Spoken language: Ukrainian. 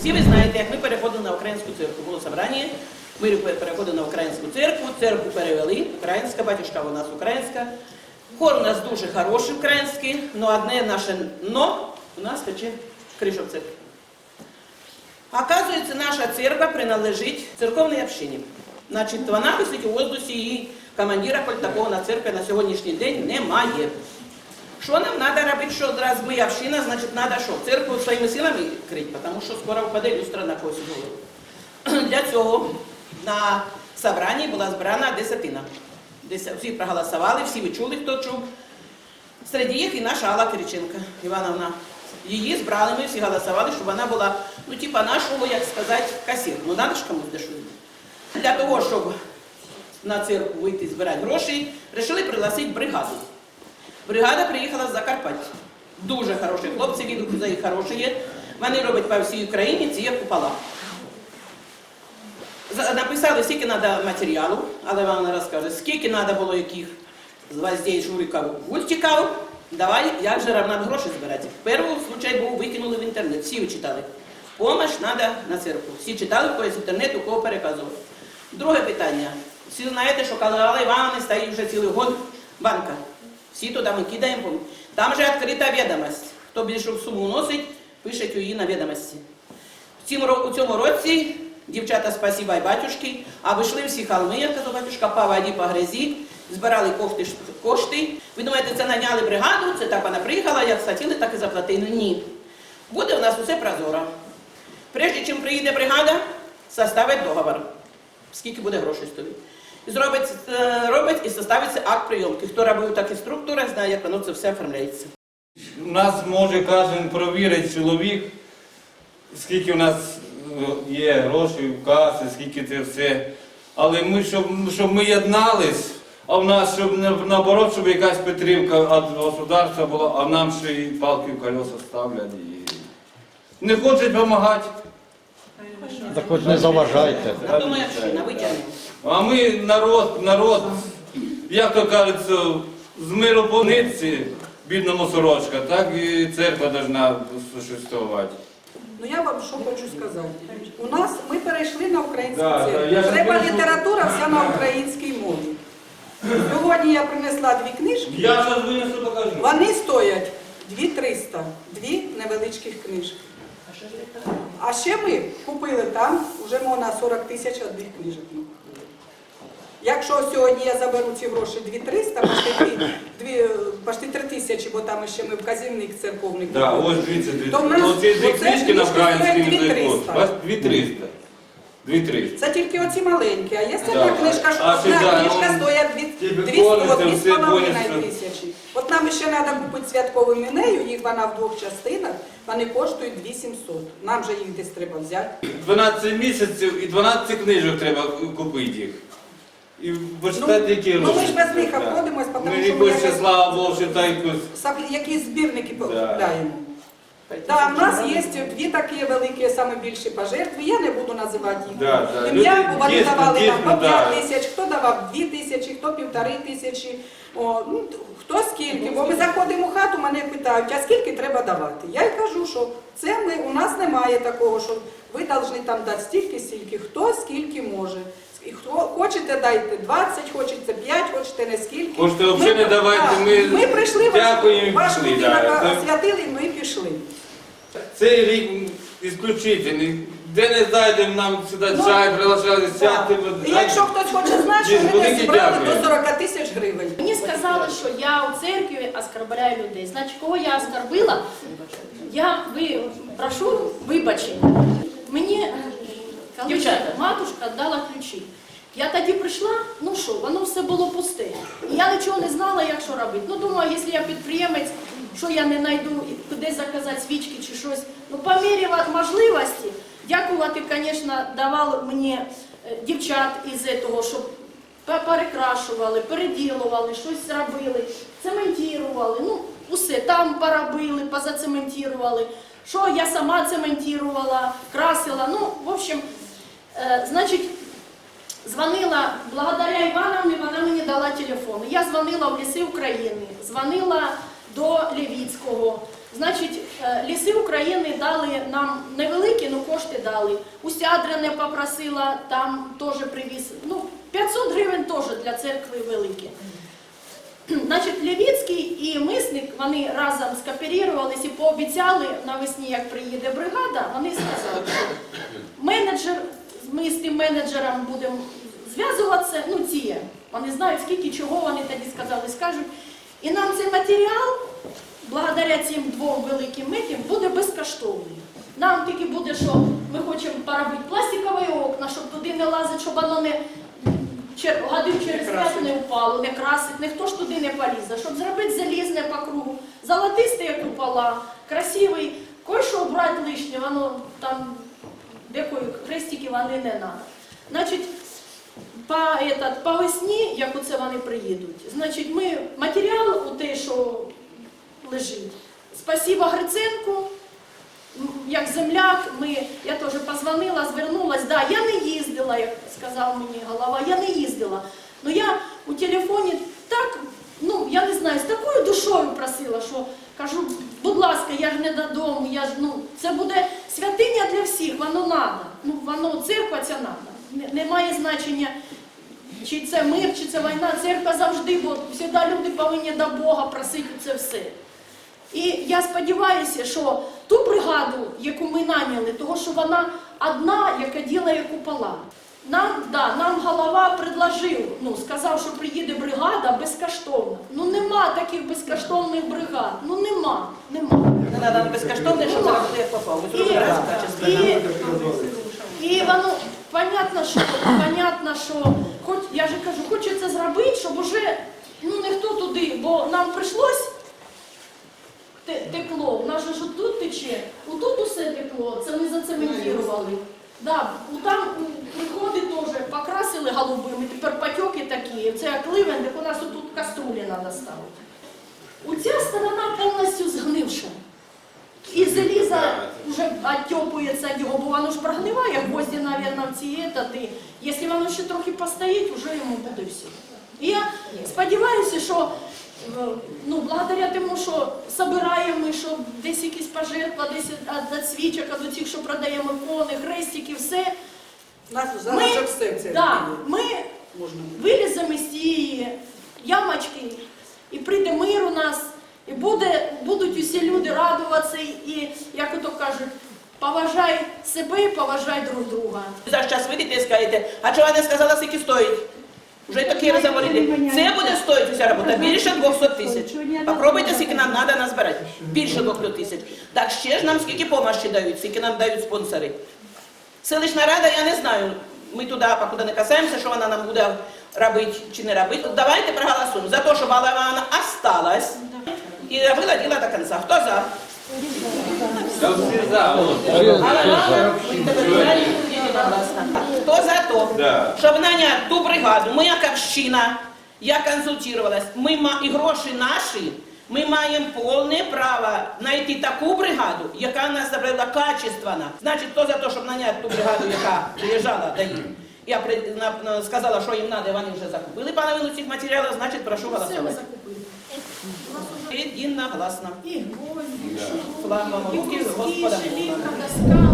Всі ви знаєте, як ми переходили на українську церкву. Було собрання, ми переходили на українську церкву, церкву перевели, українська, батюшка у нас українська. Хор у нас дуже хороший український, але одне наше но у нас тече криша в церкві. Оказывается, наша церковь принадлежит церковной общине. Значить, вона висить у воздусі і командира такого на церкві на сьогоднішній день немає. Що нам треба робити, що раз община, значить треба що? Церкву своїми силами крити, тому що скоро впаде люстра на когось голову. Для цього на собранні була збрана десятина. Деся- Всі проголосували, всі ви чули, хто чув. Серед їх і наша Алла Кириченка Івановна. Її збрали, ми всі голосували, щоб вона була, ну, типа нашого, як сказати, касір. Ну, треба ж комусь дешевле. Для того, щоб на церкву вийти збирати гроші, вирішили пригласити бригаду. Бригада приїхала з Закарпаття. Дуже хороші хлопці, відгук за їх хороші є. Вони роблять по всій Україні ці купола. Написали, скільки треба матеріалу, але вам не розкаже, скільки треба було яких з гвоздей, шуриків, гультиків. Давай, як же равна гроші збирати. Перший случай був, викинули в інтернет, всі читали. Помощь треба на церкву. Всі читали, хто з інтернету, кого переказував. Друге питання. Всі знаєте, що коли Алла Івановна стоїть вже цілий год банка. Всі туди ми кидаємо. Там же відкрита відомість. Хто більшу суму носить, пише її на відомості. В у цьому році, дівчата, спасіба й батюшки, а вийшли всі холми, як казав батюшка, по воді, по грязі, збирали кошти, кошти. Ви думаєте, це наняли бригаду, це так вона приїхала, як хотіли, так і заплатили. Ні. Буде у нас усе прозоро. Прежде чим приїде бригада, составить договор. Скільки буде грошей стоїть. І зробить, е, робить і составиться акт прийомки. Хто робив такі структури, знає, як воно це все оформляється. У нас може кожен провірить чоловік, скільки у нас е, є грошей в касі, скільки це все. Але ми, щоб, щоб ми єднались, а в нас, щоб на- наоборот, щоб якась підтримка від государства була, а нам ще і палки в колеса ставлять. І... Не хочуть допомагати. Так хоч не заважайте. На тому община, витягнемо. А ми народ, народ, як то кажеться, з миру по нитці, бідному сорочка, так і церква повинна существувати. Ну я вам що хочу сказати. У нас ми перейшли на українську Да, да, церкву. я Треба кажу- література вся на українській мові. Сьогодні я принесла дві книжки. Я зараз винесу покажу. Вони стоять 2300, дві невеличких книжки. А ще ми купили там, вже можна 40 тисяч одних книжок. Якщо сьогодні я заберу ці гроші 2300, почти, дві, дві, почти 3 тисячі, бо там ще ми вказівник церковний Да, ось дивіться, дві, То в нас- оці дві оце книжки на книжки українській стоять язику. 2300. Бач, 2300. 2300. Це тільки оці маленькі, а є Да. така книжка, що А одна книжка ну, стоїть ті 200, бекони, це 2 з все половиною повністю. тисячі. От нам ще треба купити святкову мінею, їх вона в двох частинах, вони коштують 2700. Нам же їх десь треба взяти. 12 місяців і 12 книжок треба купити їх. І почитати, які ну, ми ж без них обходимось, тому Ми що ми якось якось- слава Богу, ще та якось. Якісь збірники Да. купляємо. Так, в нас є дві такі великі, саме більші пожертви. Я не буду називати їх. Да, да. Ім'я, бо вони дійсно, давали дійсно, там по 5 да. тисяч, хто давав 2 тисячі, хто півтори тисячі. О, ну, хто скільки? Бо ми заходимо в хату, мене питають, а скільки треба давати? Я й кажу, що це ми, у нас немає такого, що ви повинні там дати стільки, стільки, хто скільки може. І хто хочете, дайте 20, хочете 5, хочете не скільки. Хочете взагалі не давайте, ми ми прийшли, дякуємо і ваш пішли, будинок да. Освятили, ми пішли. Цей рік ісключительний. Де не зайдемо, нам сюди Ну, чай приглашали, Так. сядьте. І якщо хтось хоче знати, що ми не зібрали до 40 тисяч гривень. Мені сказали, що я у церкві оскорбляю людей. Значить, кого я оскорбила, я ви, прошу вибачення. Мені Дівчата. матушка дала ключі. Я тоді прийшла, ну що, воно все було пусте. І я нічого не знала, як що робити. Ну, думаю, якщо я підприємець, що я не знайду куди заказати свічки чи щось. Ну, по мірі можливості, дякувати, звісно, давали мені е, дівчат із того, щоб перекрашували, переділували, щось робили, цементірували, ну, усе там поробили, позацементірували. Що я сама цементірувала, красила. Ну, в общем, значить, дзвонила, благодаря Івановні, вона мені дала телефон. Я дзвонила в ліси України, дзвонила до Левіцького, Значить, е, ліси України дали нам невеликі, але кошти дали. Усядрене попросила, там теж привіз. Ну, 500 гривень теж для церкви великі. Значить, Левіцький і Мисник, вони разом скооперувалися і пообіцяли навесні, як приїде бригада, вони сказали, що менеджер, ми з тим менеджером будемо зв'язуватися, ну ці, вони знають, скільки чого вони тоді сказали, скажуть. І нам цей матеріал, благодаря цим двом великим митям, буде безкоштовний. Нам тільки буде, що ми хочемо поробити пластикові окна, щоб туди не лазить, щоб воно не годин через п'ять не впало, не красить, ніхто ж туди не полізе, щоб зробити залізне по кругу, золотисте, як купола, красивий, кое-що брати лишнє, воно там декої хрестики вони не треба. Значить, по, этот, по весні, як оце вони приїдуть, значить, ми матеріал у те, що лежить. Спасіба Гриценку, як земляк, ми, я теж позвонила, звернулась, да, я не їздила, як сказав мені голова, я не їздила. Ну я у телефоні так, ну я не знаю, з такою душою просила, що кажу, будь ласка, я ж не додому, я ж ну це буде святиня для всіх, воно надо. Ну воно церква ця надо. Немає значення. Чи це мир, чи це війна, церква завжди, бо завжди люди повинні до Бога просити це все. І я сподіваюся, що ту бригаду, яку ми наняли, того що вона одна, яка ділає купола. Нам, да, нам голова предложив, ну, сказав, що приїде бригада безкоштовно. Ну нема таких безкоштовних бригад. Ну нема, нема. Не треба безкоштовне, щоб буде як попав. І, і, і воно, понятно, що, понятно, що, хоч, я же кажу, хочеться зробити, щоб уже, ну ніхто туди, бо нам прийшлось те- текло, у нас же тут тече, отут усе текло, це ми зацементували. Да, ну там м, приходи теж покрасили голубими, тепер потеки такі, це як ливень, так у нас тут каструлі треба ставити. У ця сторона повністю згнивша. І заліза вже оттьопується його, бо воно ж прогниває, гвозді, мабуть, в ці етати. Якщо воно ще трохи постоїть, вже йому буде все. І я сподіваюся, що е, ну, благодаря тому, що збираємо, що якісь пожертва, десь від- від свічок, від цих, що продаємо ікони, хрестики, все. Нас Ми, залишок серця. да, ми Можна. виліземо з цієї ямочки, і прийде мир у нас, і буде, будуть усі люди радуватися, і, як ото кажуть, поважай себе і поважай друг друга. За час вийдете і скажете, а чого не сказала, скільки стоїть? Вже такі розговорили. Це буде стоїти ця робота більше 200 тисяч. Попробуйте, скільки нам треба назбирати. Більше 200 тисяч. Так ще ж нам скільки помощі дають, скільки нам дають спонсори. Селищна рада, я не знаю. Ми туди покуди не касаємося, що вона нам буде робити чи не робити. Давайте проголосуємо за те, щоб Балавана осталась і робила діло до кінця. Хто за? Та всі Хто за то, Да. щоб наняти ту бригаду, ми як община, я консультувалась, ми ма- і гроші наші, ми маємо повне право знайти таку бригаду, яка нас забрала качественно. Значить, хто за те, щоб наняти ту бригаду, яка приїжджала до них. Я при- на- на- сказала, що їм треба, вони вже закупили половину цих матеріалів, значить, прошу голосувати. Єдиногласно. І гвозді, Слава і руки куски, Господа Бога. шилівка, доска,